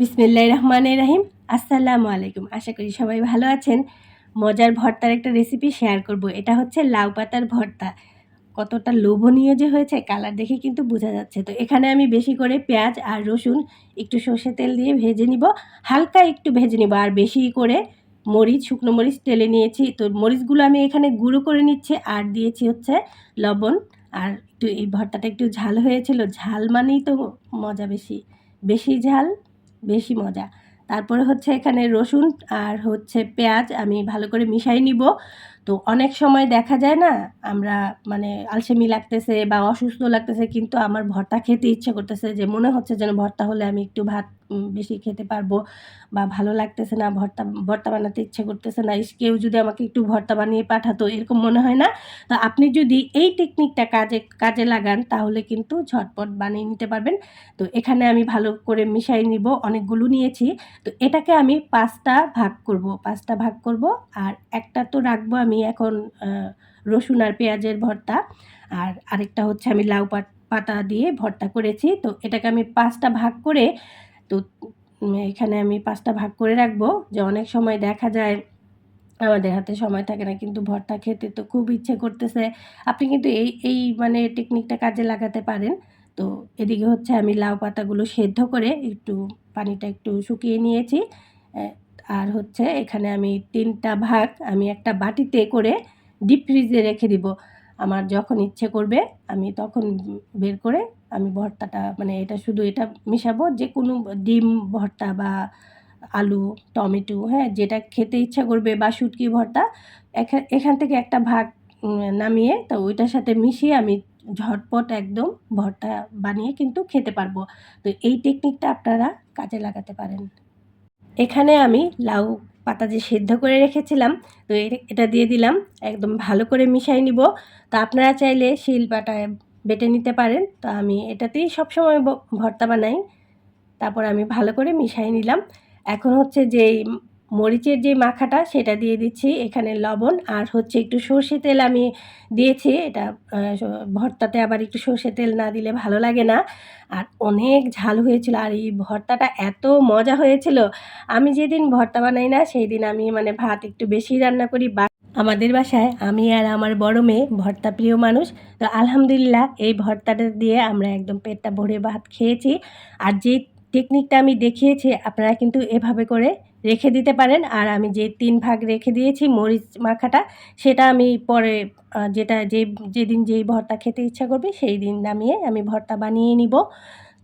বিসমিল্লাহ রহমান রাহিম। আসসালামু আলাইকুম। আশা করি সবাই ভালো আছেন। মজার ভর্তার একটা রেসিপি শেয়ার করব। এটা হচ্ছে লাউ পাতার ভর্তা। কতটা লোভনীয় যে হয়েছে কালার দেখে কিন্তু বোঝা যাচ্ছে। তো এখানে আমি বেশি করে পেঁয়াজ আর রসুন, একটু সর্ষে তেল দিয়ে ভেজে নিব। হালকা একটু ভেজে নিব। আর বেশি করে মরিচ, শুকনো মরিচ তেলে নিয়েছি। তো মরিচগুলো আমি এখানে গুঁড়ো করে নিচ্ছি। আর দিয়েছি হচ্ছে লবণ। আর একটু এই ভর্তাটা একটু ঝাল হয়েছিল। ঝাল মানেই তো মজা বেশি। বেশি ঝাল বেশি মজা। তারপরে হচ্ছে এখানে রসুন আর হচ্ছে পেঁয়াজ আমি ভালো করে মিশাই নিব। তো অনেক সময় দেখা যায় না, আমরা মানে আলসেমি লাগতেছে বা অসুস্থ লাগতেছে, কিন্তু আমার ভর্তা খেতে ইচ্ছে করতেছে যে মনে হচ্ছে যেন ভর্তা হলে আমি একটু ভাত বেশি খেতে পারব বা ভালো লাগতেছে না, ভর্তা ভর্তা বানাতে ইচ্ছে করতেছে না। কেউ যদি আমাকে একটু ভর্তা বানিয়ে পাঠাতো, এরকম মনে হয় না? তো আপনি যদি এই টেকনিকটা কাজে কাজে লাগান, তাহলে কিন্তু ঝটপট বানিয়ে নিতে পারবেন। তো এখানে আমি ভালো করে মিশাই নিব, অনেকগুলো নিয়েছি। তো এটাকে আমি পাঁচটা ভাগ করব, পাঁচটা ভাগ করব, আর একটা তো রাখব আমি এখন রসুন আর পেঁয়াজের ভর্তা। আর আরেকটা হচ্ছে আমি লাউ পাতা দিয়ে ভর্তা করেছি। তো এটাকে আমি পাঁচটা ভাগ করে, তো এখানে আমি পাঁচটা ভাগ করে রাখব। যে অনেক সময় দেখা যায়, আমাদের হাতে সময় থাকে না, কিন্তু ভর্তা খেতে তো খুব ইচ্ছে করতেছে। আপনি কিন্তু এই এই মানে টেকনিকটা কাজে লাগাতে পারেন। তো এদিকে হচ্ছে আমি লাউ পাতাগুলো সেদ্ধ করে একটু পানিটা একটু শুকিয়ে নিয়েছি। আর হচ্ছে এখানে আমি তিনটা ভাগ আমি একটা বাটিতে করে ডিপ ফ্রিজে রেখে দিব। আমার যখন ইচ্ছে করবে, আমি তখন বের করে আমি ভর্তাটা মানে এটা শুধু এটা মিশাবো যে কোনো ডিম ভর্তা বা আলু, টমেটো হ্যাঁ যেটা খেতে ইচ্ছা করবে বা শুটকি ভর্তা এখান থেকে একটা ভাগ নামিয়ে তো ওইটার সাথে মিশিয়ে আমি ঝটপট একদম ভর্তা বানিয়ে কিন্তু খেতে পারব। তো এই টেকনিকটা আপনারা কাজে লাগাতে পারেন। এখানে আমি লাউ পাতা যে সেদ্ধ করে রেখেছিলাম, তো এটা দিয়ে দিলাম, একদম ভালো করে মিশাই নিব। তো আপনারা চাইলে শিল পাটায় বেটে নিতে পারেন, তো আমি এটাতেই সবসময় ভর্তা বানাই। তারপর আমি ভালো করে মিশাই নিলাম। এখন হচ্ছে যেই মরিচের যে মাখাটা সেটা দিয়ে দিচ্ছি, এখানে লবণ আর হচ্ছে একটু সর্ষে তেল আমি দিয়েছি, এটা ভর্তাতে আবার একটু সর্ষে তেল না দিলে ভালো লাগে না। আর অনেক ঝাল হয়েছিল আর এই ভর্তাটা এত মজা হয়েছিল। আমি যেদিন ভর্তা বানাই না সেই দিন আমি মানে ভাত একটু বেশি রান্না করি। বা আমাদের বাসায় আমি আর আমার বড় মেয়ে ভর্তা প্রিয় মানুষ, তো আলহামদুলিল্লাহ এই ভর্তাটা দিয়ে আমরা একদম পেটটা ভরে ভাত খেয়েছি। আর যে টেকনিকটা আমি দেখিয়েছি, আপনারা কিন্তু এভাবে করে রেখে দিতে পারেন। আর আমি যে তিন ভাগ রেখে দিয়েছি মরিচ মাখাটা, সেটা আমি পরে যেটা যে, যেদিন যেই ভর্তা খেতে ইচ্ছা করবে, সেই দিন নামিয়ে আমি ভর্তা বানিয়ে নিব।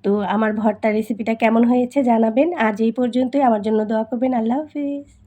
তো আমার ভর্তা রেসিপিটা কেমন হয়েছে জানাবেন। আজ এই পর্যন্তই। আমার জন্য দোয়া করবেন। আল্লাহ হাফিজ।